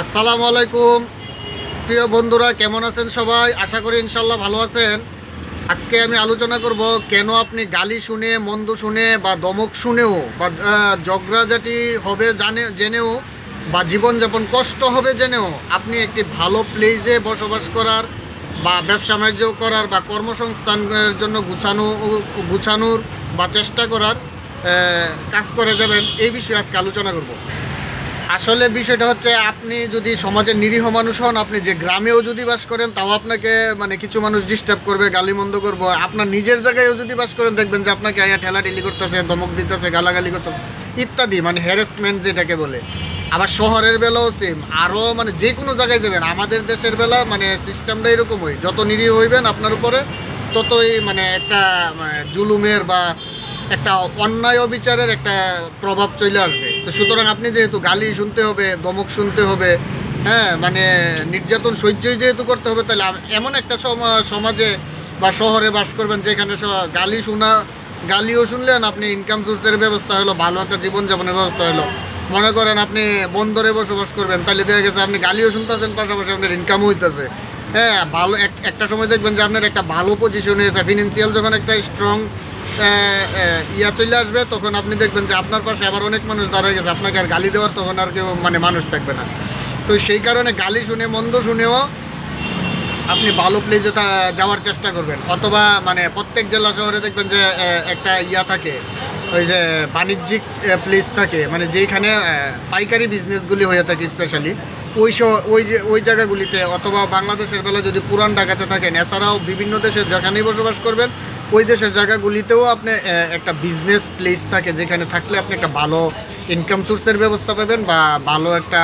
আসসালামু আলাইকুম। প্রিয় বন্ধুরা, কেমন আছেন সবাই? আশা করি ইনশাল্লাহ ভালো আছেন। আজকে আমি আলোচনা করব, কেন আপনি গালি শুনে, মন্দ শুনে বা দমক শুনেও বা ঝগড়াঝাটি হবে জানে, জেনেও বা জীবনযাপন কষ্ট হবে জেনেও আপনি একটি ভালো প্লেসে বসবাস করার বা ব্যবসা বাণিজ্য করার বা কর্মসংস্থানের জন্য গুছানো, গুছানোর বা চেষ্টা করার কাজ করে যাবেন। এই বিষয়ে আজকে আলোচনা করব। আসলে বিষয়টা হচ্ছে আপনি যদি সমাজের নিরীহ মানুষ হন, আপনি যে গ্রামেও যদি বাস করেন, তাও আপনাকে মানে কিছু মানুষ ডিস্টার্ব করবে গালিমন্দ করব। আপনার নিজের জায়গায়ও যদি বাস করেন, দেখবেন যে আপনাকে আয়া ঠেলাঠেলি করতেছে, ধমক দিতেছে, গালাগালি করতেছে, ইত্যাদি মানে হ্যারাসমেন্ট যেটাকে বলে। আবার শহরের বেলাও সেম আরও মানে যে কোনো জায়গায় যাবেন। আমাদের দেশের বেলা মানে সিস্টেমটা এরকমই যত নিরীহ হইবেন আপনার উপরে, ততই মানে একটা মানে জুলুমের বা একটা অন্যায় অবিচারের একটা প্রভাব চলে আসবে। তো সুতরাং আপনি যেহেতু গালি শুনতে হবে, দমক শুনতে হবে হ্যাঁ মানে নির্যাতন সহ্যই যেহেতু করতে হবে, তাহলে এমন একটা সমা- সমাজে বা শহরে বাস করবেন যেখানে গালি শোনা, গালিও শুনলেন, আপনি ইনকাম সোর্সের ব্যবস্থা হলো, ভালো একটা জীবনযাপনের ব্যবস্থা হলো। মনে করেন আপনি বন্দরে বসবাস করবেন, তাহলে দেখা গেছে আপনি গালিও শুনতেছেন, পাশাপাশি আপনার ইনকামও হইতেছে। হ্যাঁ ভালো, এক- একটা সময় দেখবেন যে আপনার একটা ভালো পজিশনে এসে ফিনান্সিয়াল যখন একটা স্ট্রং ইয়া চলে আসবে, তখন আপনি দেখবেন যে আপনার পাশে আবার অনেক মানুষ দাঁড়ায় গেছে। আপনাকে আর গালি দেওয়ার তখন আর কেউ মানে মানুষ থাকবে না। তো সেই কারণে গালি শুনে, মন্দ শুনেও আপনি ভালো প্লেসে যাওয়ার চেষ্টা করবেন। অথবা মানে প্রত্যেক জেলা শহরে দেখবেন যে একটা ইয়া থাকে। ওই যে বাণিজ্যিক প্লেস থাকে মানে যেখানে পাইকারি বিজনেসগুলি হয়ে থাকে স্পেশালি ওই ওই যে, ওই জায়গাগুলিতে অথবা বাংলাদেশের বেলা যদি পুরান ঢাকাতে থাকেন, এছাড়াও বিভিন্ন দেশে যেখানেই বসবাস করবেন, ওই দেশের জায়গাগুলিতেও আপনি একটা বিজনেস প্লেস থাকে, যেখানে থাকলে আপনি একটা ভালো ইনকাম সোর্সের ব্যবস্থা পাবেন বা ভালো একটা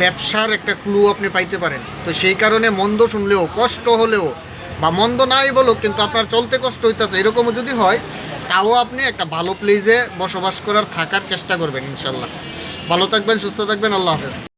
ব্যবসার একটা ক্লু আপনি পাইতে পারেন। তো সেই কারণে মন্দ শুনলেও, কষ্ট হলেও বা মন্দ নাই বলুক, কিন্তু আপনার চলতে কষ্ট হইতেছে, এরকমও যদি হয়, তাও আপনি একটা ভালো প্লেসে বসবাস করার থাকার চেষ্টা করবেন, ইনশাল্লাহ। ভালো থাকবেন, সুস্থ থাকবেন, আল্লাহ হাফেজ।